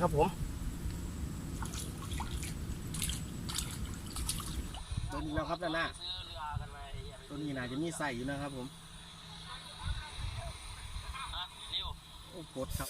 ครับผมตัวนี้แล้วครับด้านหน้าตัวนี้น่าจะมีใส่อยู่นะครับผมโอ้กดครับ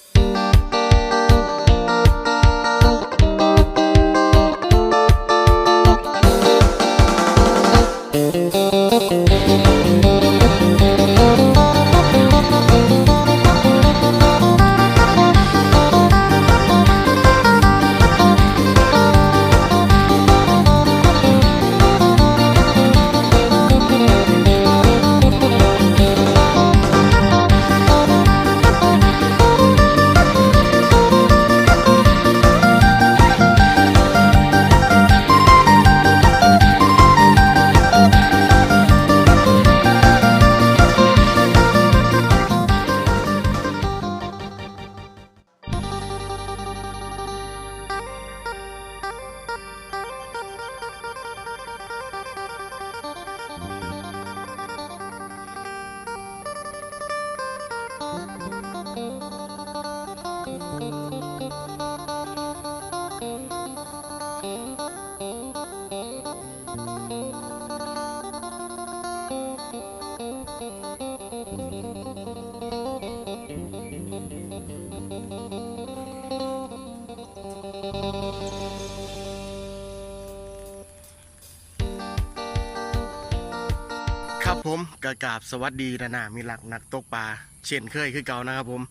ครับผมกระกาบสวัสดีนะนะมีหลักนักตกปลาเช่นเคยคือเก่านะครับผม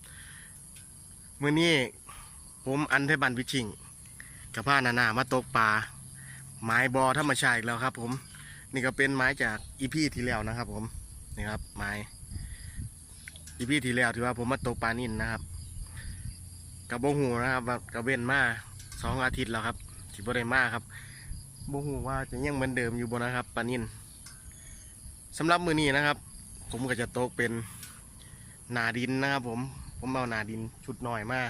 เมื้อนี้ผมอันเทบันพิชิงกับผ้านานามาตกปลาไม้บอธรรมชาติแล้วครับ ผม นี่ก็เป็นไม้จากอีพีที่แล้วนะครับ ผมนี่ครับไม้อีพีที่แล้วที่ว่าผมมาตกปลานิ่นนะครับกับโบหูนะครับกับเว้นมาสองอาทิตย์แล้วครับที่บ่ได้มาครับโบหูว่าจะยังเหมือนเดิมอยู่บนนะครับปลานิ่น สำหรับมือนี้นะครับ ผมก็จะโตกเป็นนาดินนะครับ ผมผมเอานาดินชุดหน่อยมา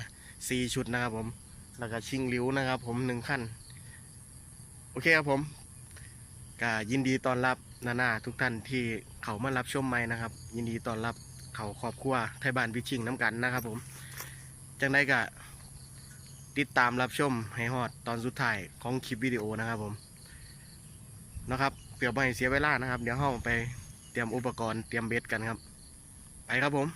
สี่ชุดนะครับ ผมแล้วก็ชิงริ้วนะครับ ผมหนึ่งขั้นโอเคครับผมก็ยินดีต้อนรับนานาทุกท่านที่เขามารับชมใหมนะครับ ยินดีต้อนรับเขาครอบครัวไทยบ้านพิชิงน้ำกันนะครับ ผมจังได้ก็ติดตามรับชมให้ฮอดตอนสุดท้ายของคลิปวิดีโอนะครับผมนะครับ เปลี่ยบไม่เสียเวลานะครับ เดี๋ยวห้าไปเตรียมอุปกรณ์เตรียมเบ็ดกันครับ ไปครับผม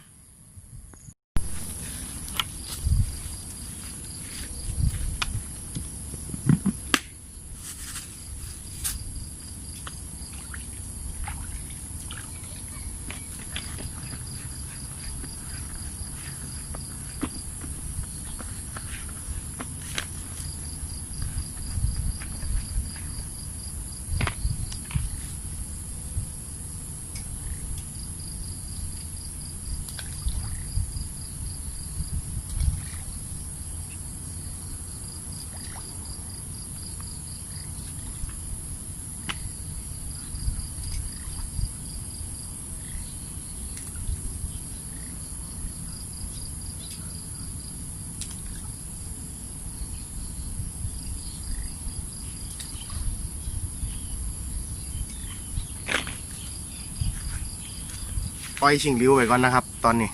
ปล่อยชิงริ้วไว้ก่อนนะครับ ตอนนี้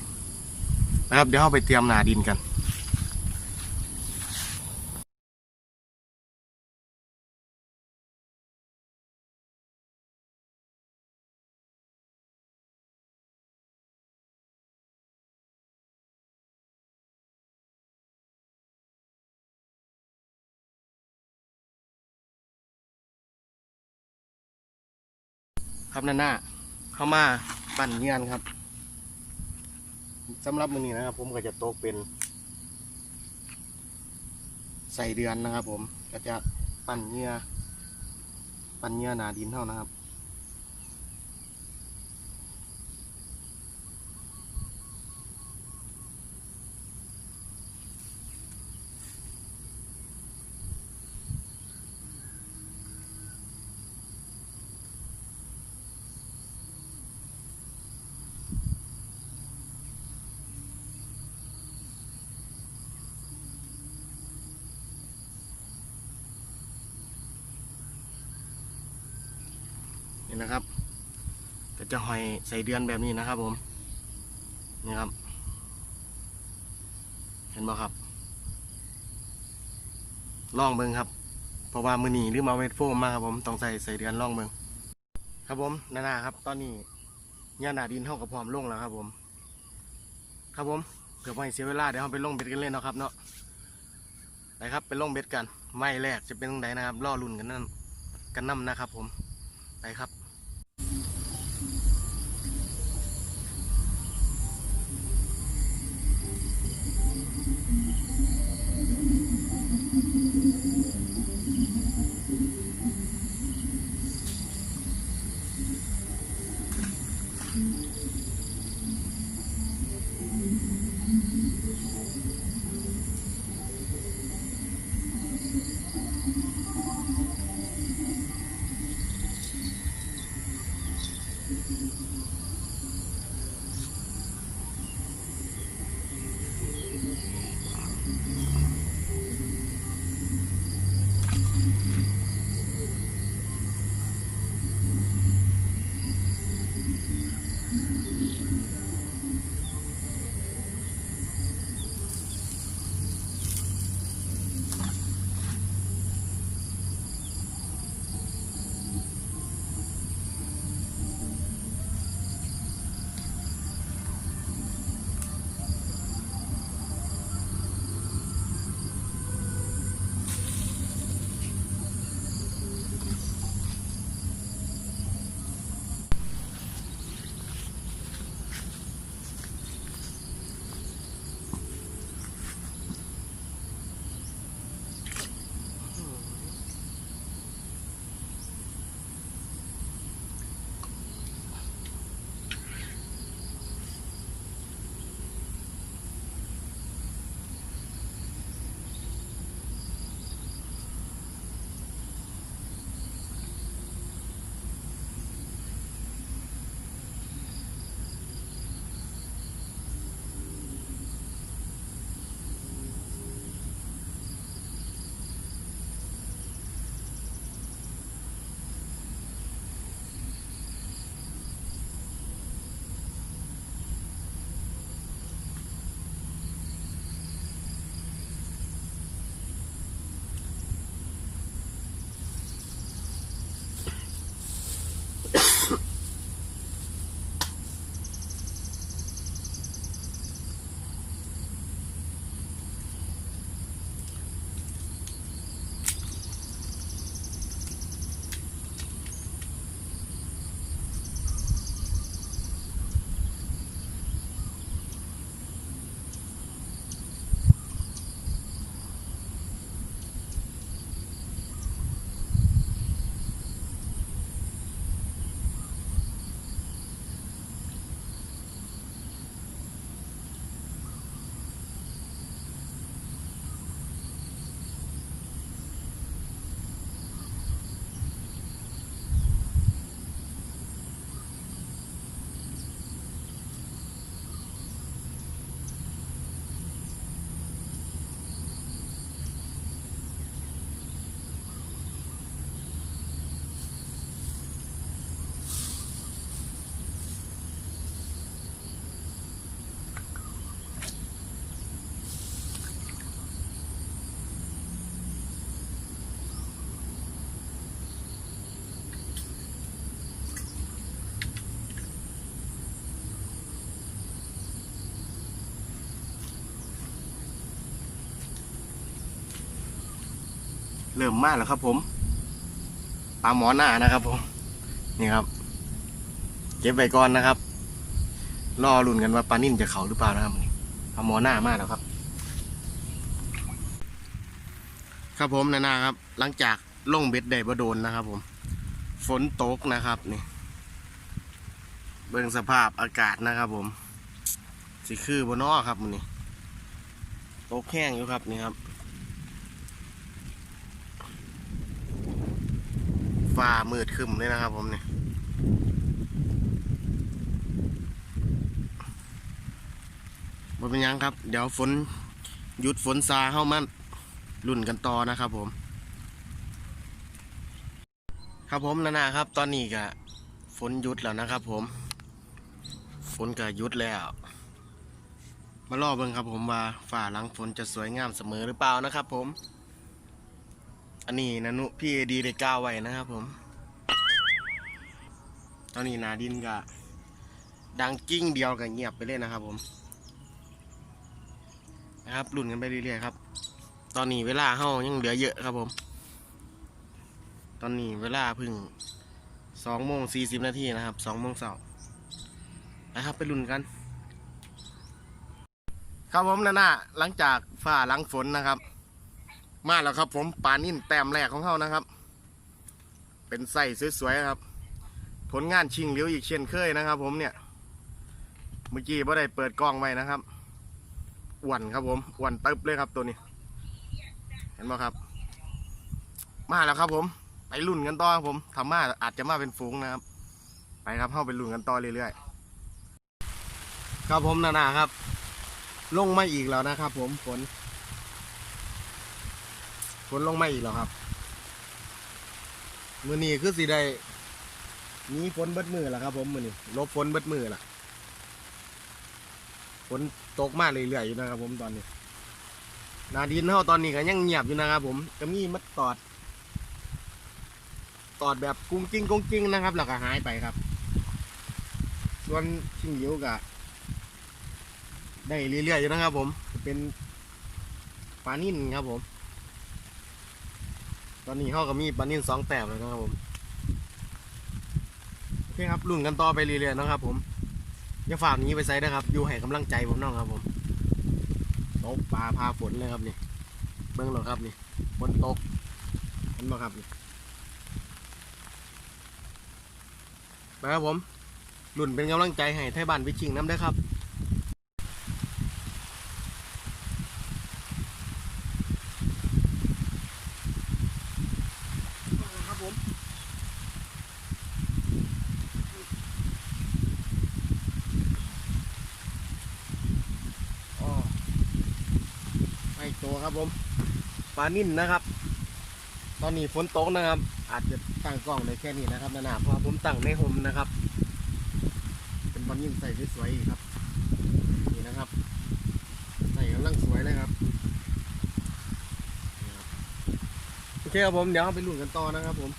นะครับ เดี๋ยวเราไปเตรียมหนาดินกันครับนั่นน่ะเข้ามา ปั่นเงียนครับสำหรับมือนี้นะครับ ผมก็จะตกเป็น ใส่เดือนนะครับ ผมก็จะปั่นเงียปั่นเงียหนาดินเท่านะครับ จะหอยใส่เดือนแบบนี้นะครับผมนี่ครับ เห็นบ่ครับล่องเบิงครับเพราะว่ามือหนีหรือมาเวทโฟมมาครับผมต้องใส่ใส่เดือนล่องเบิงครับผมนานาครับ ตอนนี้ยาหนาดินเท่ากับพร้อมลงแล้วครับผม ครับผมเพื่อไม่เสียเวลาเดี๋ยวเราไปลงเบ็ดกันเลยเนาะครับเนาะไปครับไปลงเบ็ดกัน ไม่แรกจะเป็นตรงไหนนะครับล่อลุ่นกันนั่นกันนั่นะครับผมไปครับ ริ่มมากแล้วครับ ผมปลาหมอหน้านะครับ ผม นี่ครับ เก็บไว้ก่อนนะครับ รอลุ้นกันว่าปลานิ่นจะเขาหรือเปล่านะครับนี่ปลาหมอหน้ามากแล้วครับ ครับผมนานาครับ หลังจากลงเบ็ดได้บ่โดนนะครับ ผม ฝนตกนะครับนี่ เบิ่งสภาพอากาศนะครับ ผมสิคือบนนอครับมันนี่ตกแห้งอยู่ครับนี่ครับ ฟ้ามืดคึมเลยนะครับผมเนี่ยบ่เป็นยังครับ เดี๋ยวฝนหยุดฝนซาเข้ามาลุ่นกันต่อนะครับผม ครับผมนานาครับ ตอนนี้ก็ฝนหยุดแล้วนะครับ ผม ฝนก็หยุดแล้ว มารอเบิ่งครับผมว่าฝ่าหลังฝนจะสวยงามเสมอหรือเปล่านะครับผม อันนี้นานุพี่เอดีได้กล่าวไว้นะครับผม ตอนนี้นาดินก็ดังกิ้งเดียวกับเงียบไปเลยนะครับผม นะครับรุ่นกันไปเรื่อยๆครับ ตอนนี้เวลาเฮายังเหลือเยอะครับผม ตอนนี้เวลาพึ่งสองโมงสี่สิบนาทีนะครับสองโมงเสาร์นะครับไปรุ่นกัน ครับผมนั่นน่ะหลังจากฝ่าหลังฝนนะครับ มาแล้วครับผมปลานิ่นแต้มแรกของเขานะครับ เป็นไส้สวยๆครับ ผลงานชิงเหลียวอีกเช่นเคยนะครับ ผมเนี่ย เมื่อกี้ไ่ได้เปิดกล้องไว้นะครับอ้วนครับผมอ้วนตึบเลยครับตัวนี้ เห็นไหมครับ มาแล้วครับผม ไปลุ่นกันต่อครับผมทำมาอาจจะมาเป็นฝูงนะครับ ไปครับเข้าไปลุ่นกันต่อเรื่อยๆครับผมนานาครับ ลงมาอีกแล้วนะครับ ผมฝน ฝนลงมาอีกแล้วครับ มือนี้คือสีได้หนีฝนเบิดมือแล้วครับ ผมมือนี้ลบฝนเบิดมือละฝนตกมากเรื่อยๆอยู่นะครับ ผมตอนนี้นาดินเท่าตอนนี้ก็ยังเงียบอยู่นะครับ ผมก็มีมัดตอด ตอดแบบกุ้งกิ้งกุ้งกิ้งนะครับ แล้วก็หายไปครับ ส่วนชิงเหยียวกะได้เรื่อยๆอยู่นะครับ ผมเป็นปลานิ่นครับผม ตอนนี้เขาก็มีปลานิ่นสองแต้มเลยนะครับผมโอเคครับลุ่นกันต่อไปเรื่อยๆนะครับ ผมอย่าฝากนี้ไปใส่นะครับ อยู่ให้กำลังใจผมน้องครับผมตกปลาพาฝนเลยครับนี่เบื้องหลังครับนี่ฝนตกเห็นไหมครับนี่ไปครับผมลุ่นเป็นกำลังใจให้ไทยบ้านวิชิงน้ำได้ครับผมอ๋อไม่ตัวครับผม ปลานิ่นนะครับ ตอนนี้ฝนตกนะครับ อาจจะตั้งกล้องได้แค่นี้นะครับนานาเพราะผมตั้งในโฮมนะครับ เป็นปลานิ่นใส่สวยๆครับ นี่นะครับใส่กำลังสวยเลยครับโอเคครับผมเดี๋ยวเราไปลุ้นกันต่อนะครับ ผม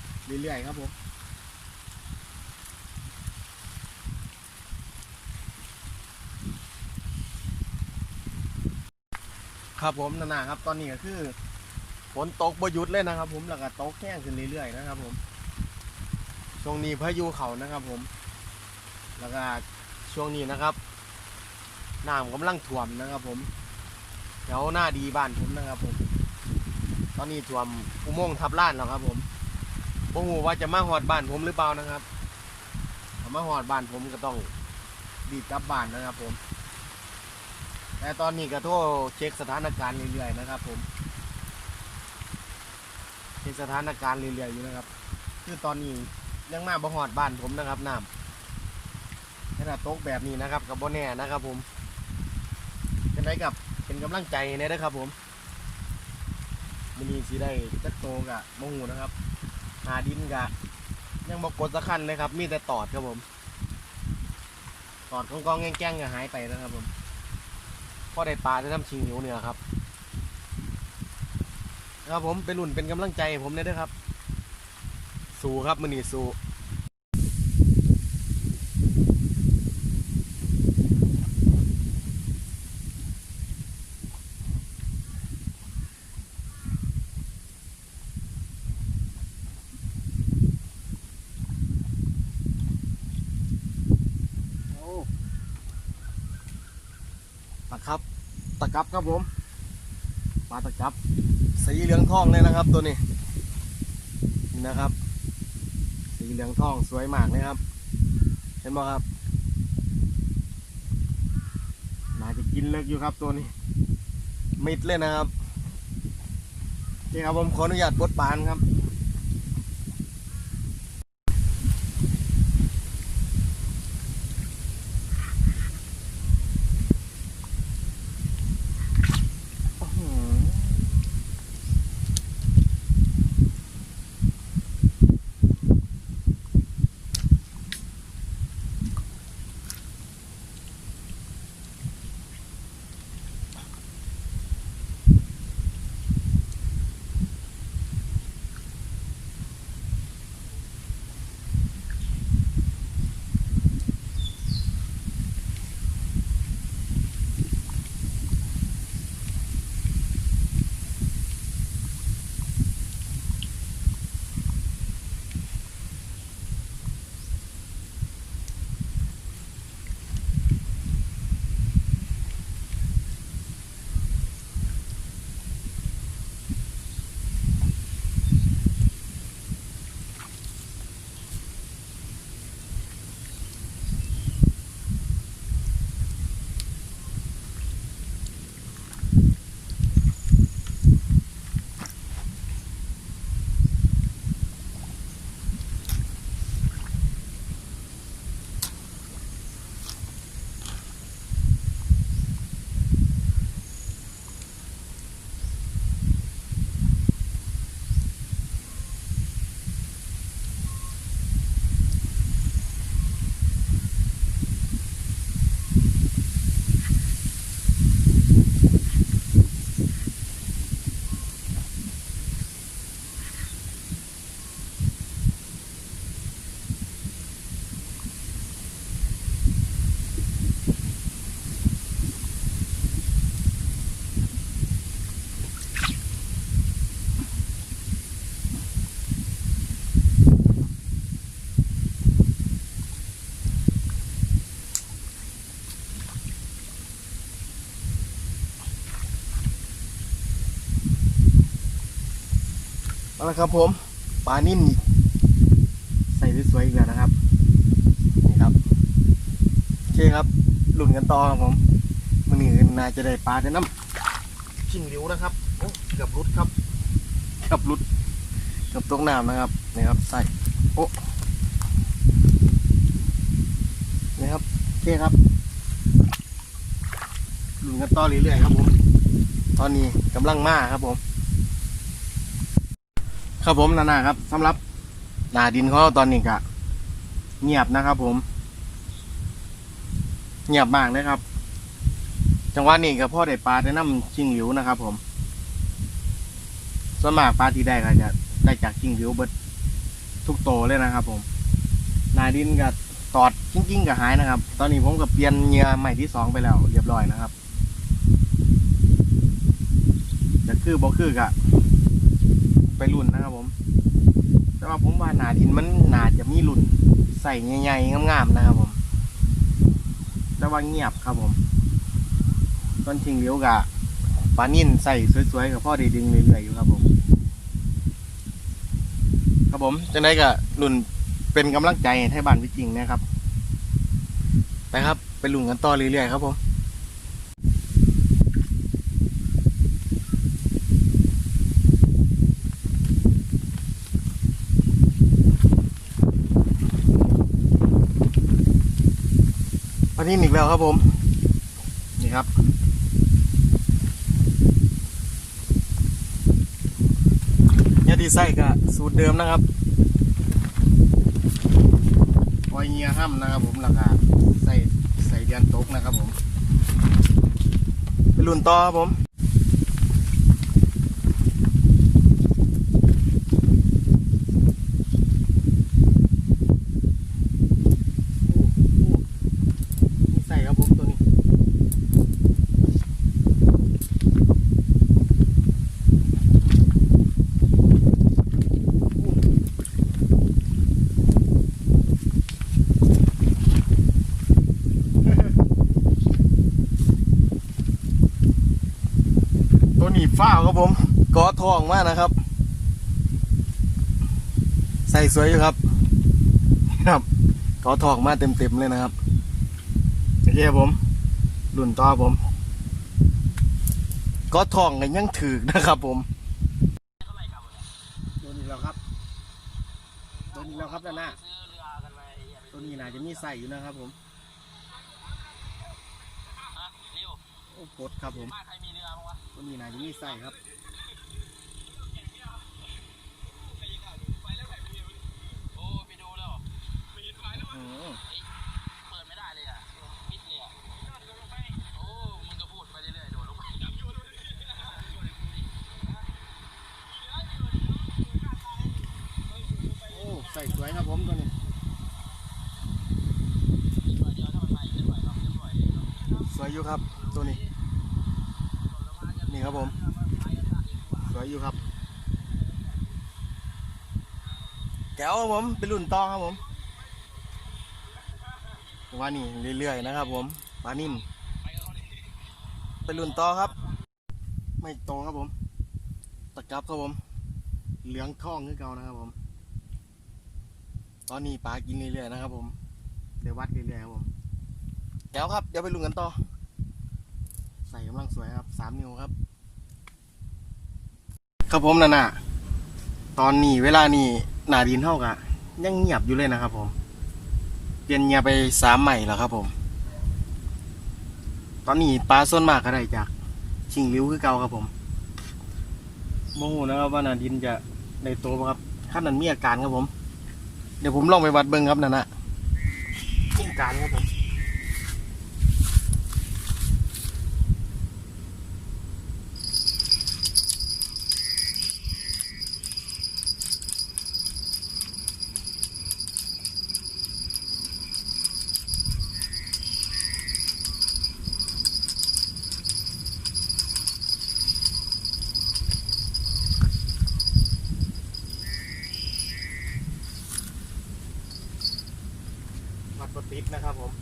เรื่อยๆครับผมครับผมนานาครับตอนนี้ก็คือ นตกบหยุดเลยนะครับผมแล้วก็ตกแห้งขึ้นเรื่อยๆนะครับผมช่วงนี้พายุเขานะครับผม แล้วก็ช่วงนี้นะครับน้ำกำลังท่วมนะครับผมแถวหน้าดีบ้านผมนะครับผม ตอนนี้ท่วมอุโมงค์ทับล้านแล้วครับ ผมผมหูว่าจะมาหอดบ้านผมหรือเปล่านะครับถ้ามาหอดบ้านผมก็ต้องรีบกลับบ้านนะครับผม แต่ตอนนี้ก็โทรเช็คสถานการณ์เรื่อยๆนะครับ ผม เช็คสถานการณ์เรื่อยๆอยู่นะครับ คือตอนนี้ยังมาบ่หอดบ้านผมนะครับน้ำขนาดโตกแบบนี้นะครับกับบ่แน่นะครับ ผมเป็นไรกับเป็นกำลังใจให้แนะครับ ผมมันนี้สีได้จักโตกะโมหูนะครับ หาดินกะ ยังบอกกดสักคันเลยครับ มีแต่ตอดครับผม ตอดกองกองๆแง่งๆก็หายไปนะครับผมพอได้ปลาได้ทำชิงหิวเนี่ยครับ ครับผมเป็นรุ่นเป็นกำลังใจให้ผมเลยนะครับ สู้ครับมันนี่สู้โอ้ตะครับ ตะกับครับผมาตะกับ สีเหลืองทองเลยนะครับตัวนี้นี่นะครับ สีเหลืองทองสวยมากเลยครับ เห็นไหมครับน่าจะกินเลิกอยู่ครับตัวนี้ มิดเลยนะครับนี่ครับผมขออนุญาตบดบานครับ เอาละครับผมปลานิ่มใส่สวยๆอีกแล้วนะครับนี่ครับโอเคครับหลุนกันต่อครับผมมันนี่น่าจะได้ปลาได้น้ำชิงหลิวนะครับเกือบรุดครับเกือบรุดเกือบตกน้ำนะครับนี่ครับใส่โอ้นี่ครับโอเคครับหลุนกันต่อเรื่อยๆครับผมตอนนี้กำลังมาครับผม ครับผมนานาครับสำหรับหนาดินเราตอนนี้ก็เงียบนะครับ ผม เงียบมากเลยครับ จังหวะนี้ก็พ่อได้ปลาได้น้ำชิงหลิวนะครับ ผมส่วนมากปลาที่ได้ก็จะได้จากชิงหลิวเบิดทุกโตเลยนะครับ ผมนาดินก็ตอดจริงๆก็หายนะครับ ตอนนี้ผมก็เปลี่ยนเหยื่อใหม่ที่สองไปแล้ว เรียบร้อยนะครับจะคือบ่คือกะ ไปรุ่นนะครับผม แต่ว่าผมว่าหนาดินมันหนาจะมีรุ่นใส่ใหญ่ๆงามๆนะครับผมแต่ว่าเงียบครับผมต้นชิงเลี้ยวกะปลานิ่นใส่สวยๆกับพ่อได้ดึงเรื่อยๆอยู่ครับผม ครับผมจังได้ก็รุ่นเป็นกำลังใจให้บ้านพี่จริงนะครับ ไปครับ ไปลุ่นกันต่อเรื่อยๆครับผม นี้อีกแล้วครับผม นี่ครับยาดีไส้ก็สูตรเดิมนะครับออยเงียห้ำนะครับผมราคาใส่ใส่เดือนตกนะครับผม ไปรุ่นต่อครับผม นี่ใส่ครับผมตัวนี้ ตัวนี้ฟ้าวครับผมกอ ทองมากนะครับ ใส่สวยอยู่ครับ ครับกอทองมาเต็มๆเลยนะครับโอเคครับผมรุ่นต่อผมก็ทองกันยังถือนะครับผมตัวนี้แล้วครับตัวนี้แล้วครับด้านหน้าตัวนี้น่าจะมีใส่อยู่นะครับผมโอ้กดครับผมตัวนี้น่าจะมีใส่ครับ เปิดไม่ได้เลยอะมิดเลยอะโอ้มึงก็พูดไปเรื่อยๆโดดลงไปโอ้ใส่สวยครับผมตัวนี้เดียวถ้ามันไปเรื่อยๆเนาะเรื่อยสวยอยู่ครับตัวนี้ นี่ครับผม สวยอยู่ครับแก้วครับผมเป็นรุ่นต่อครับผม ว่านี่เรื่อยๆนะครับผมปลานิ่มเป็นรุ่นต่อครับ ไม่โตครับผม ตะกรับครับผม เหลืองทองคือเก่านะครับผม ตอนนี้ปลากินเรื่อยๆนะครับผมเดี๋ยววัดเรื่อยๆครับผมแก้วครับเดี๋ยวไปลุ้นกันต่อ ใส่กำลังสวยครับสามนิ้วครับ ครับผมนะน่ะตอนนี้เวลานี้หนาดินเท่ากะยังเงียบอยู่เลยนะครับผม เปลี่ยนเงียไปสามใหม่แล้วครับผม ตอนนี้ปลาส่วนมากก็ได้จาก ชิงริ้วคือเก่าครับผมโมโหนะครับว่านาดินจะในโตครับข้านั้นมีอาการครับผม เดี๋ยวผมลองไปวัดเบิ้งครับนั่นนะมีอาการครับผม วัดปติดนะครับผม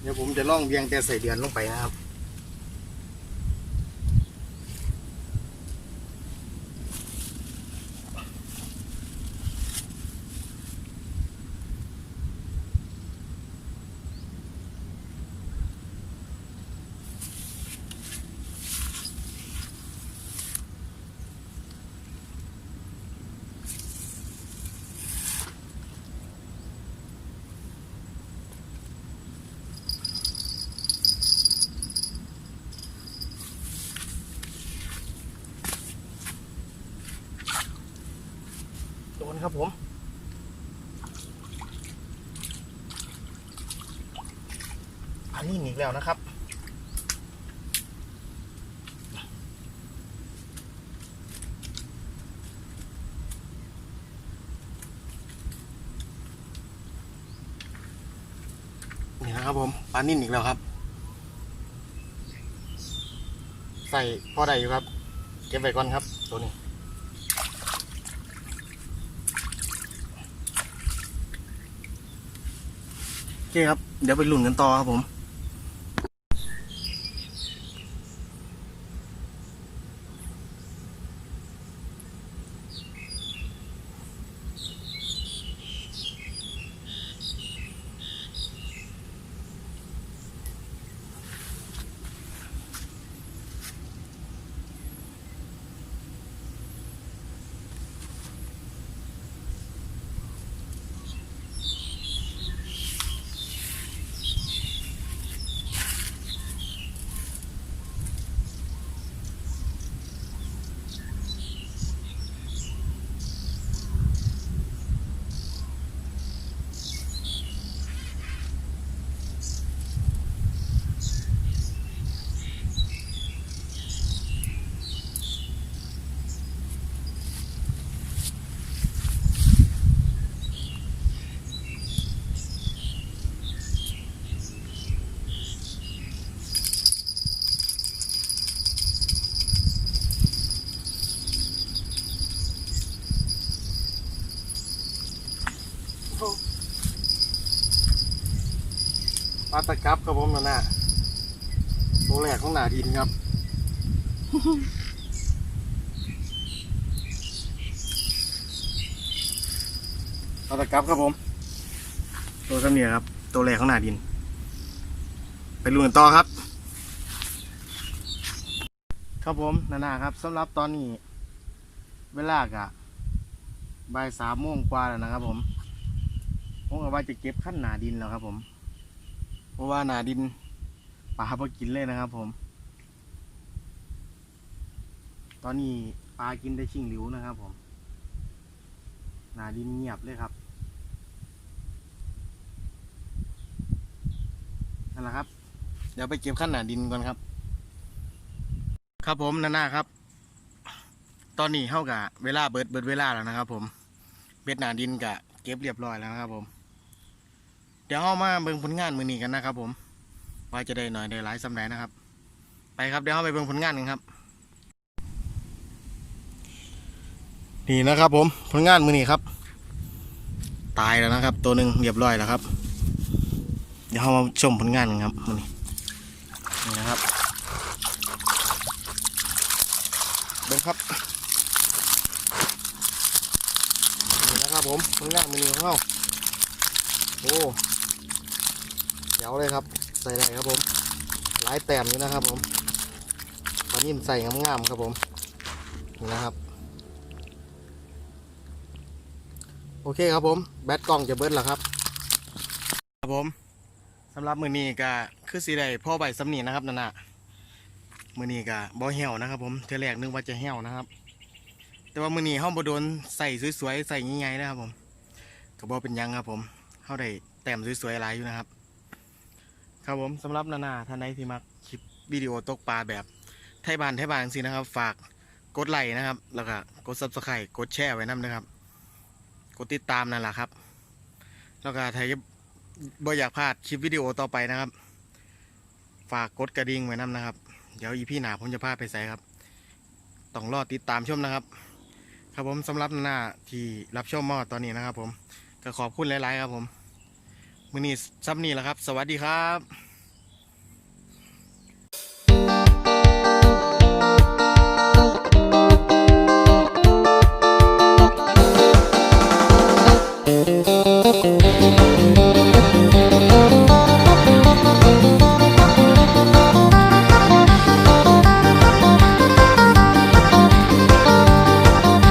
เดี๋ยว ผมจะล่องเวียงแต่ใส่เดือนลงไปนะครับ อีกแล้วนะครับ นี่นะครับผมปลานิ่นอีกแล้วครับ ใส่พอได้อยู่ครับเก็บไว้ก่อนครับ ตัวนี้โอเคครับ เดี๋ยวไปลุ่นกันต่อครับผม ปลา ตะกับครับผมนะน่ะตัวแรกของหนาดินครับตะกับครับผม ตัวสำเนียครับ ตัวแรกของหนาดิน ไปลุยกันต่อครับ ครับผมนานาครับสำหรับตอนนี้ เวลากะบ่ายสามโมงกว่าแล้วนะครับผมผมก็ว่าจะเก็บขั้นหนาดินแล้วครับผม เพราะว่าหนาดินปลาพอกินเลยนะครับ ผม ตอนนี้ปลากินได้ชิงหลิวนะครับ ผม หนาดินเงียบเลยครับนั่นแหละครับ เดี๋ยวไปเก็บขั้นหนาดินก่อนครับ ครับผมนานาครับ ตอนนี้เข้ากับเวลาเบิดเบิดเวลาแล้วนะครับ ผม เบ็ดหนาดินกะเก็บเรียบร้อยแล้วนะครับ ผม เดี๋ยวเข้ามาเบิ่งผลงานมือนี้กันนะครับผมว่าจะได้หน่อยได้หลายสำไหนนะครับ ไปครับเดี๋ยวเข้าไปเบิ่งผลงานกันครับ นี่นะครับผมผลงานมือนี้ครับ ตายแล้วนะครับ ตัวหนึ่งเรียบร้อยแล้วครับ เดี๋ยวเข้ามาชมผลงานกันครับมือนี้นี่นะครับเบิ่งครับนี่นะครับผมผลงานมือนี้ของเราโอ้ เดี๋ยวเลยครับ ใส่ได้ครับผม หลายแต้มอยู่นะครับผมตอนนี้ใส่งามๆครับผมนี่นะครับ โอเคครับผม แบตกล้องจะเบิดแล้วครับ ครับผมสำหรับมือนี้ก็คือสีได้พ่อใบสำนีนะครับนั่นน่ะมือนี้ก็บ่เหี่ยวนะครับ ผมเทอแรกนึกว่าจะเหี่ยวนะครับ แต่ว่ามือนี้ห้องบโดนใส่สวยๆใส่ใหญ่ๆนะครับผมก็บ่เป็นยังครับผมเฮาได้แต้มสวยๆหลายอยู่นะครับ ครับผมสำหรับนานาท่านใดที่มักคลิปวิดีโอตกปลาแบบไทยบานไทยบานสินะครับ ฝากกดไลค์นะครับ แล้วก็กด subscribe กดแชร์ไว้นํนะครับ กดติดตามนั่นแหละครับ แล้วก็ถ้าบ่อยากพลาดคลิปวิดีโอต่อไปนะครับ ฝากกดกระดิ่งไว้นํนะครับ เดี๋ยวอีพี่หนาผมจะพาไปใส่ครับ ต้องรอติดตามชมนะครับ ครับผมสำหรับหน้าที่รับชมมาตอนนี้นะครับ ผมก็ขอบคุณหลาย ๆ ครับผม มือนี้ซับนี่แหละครับ สวัสดีครับ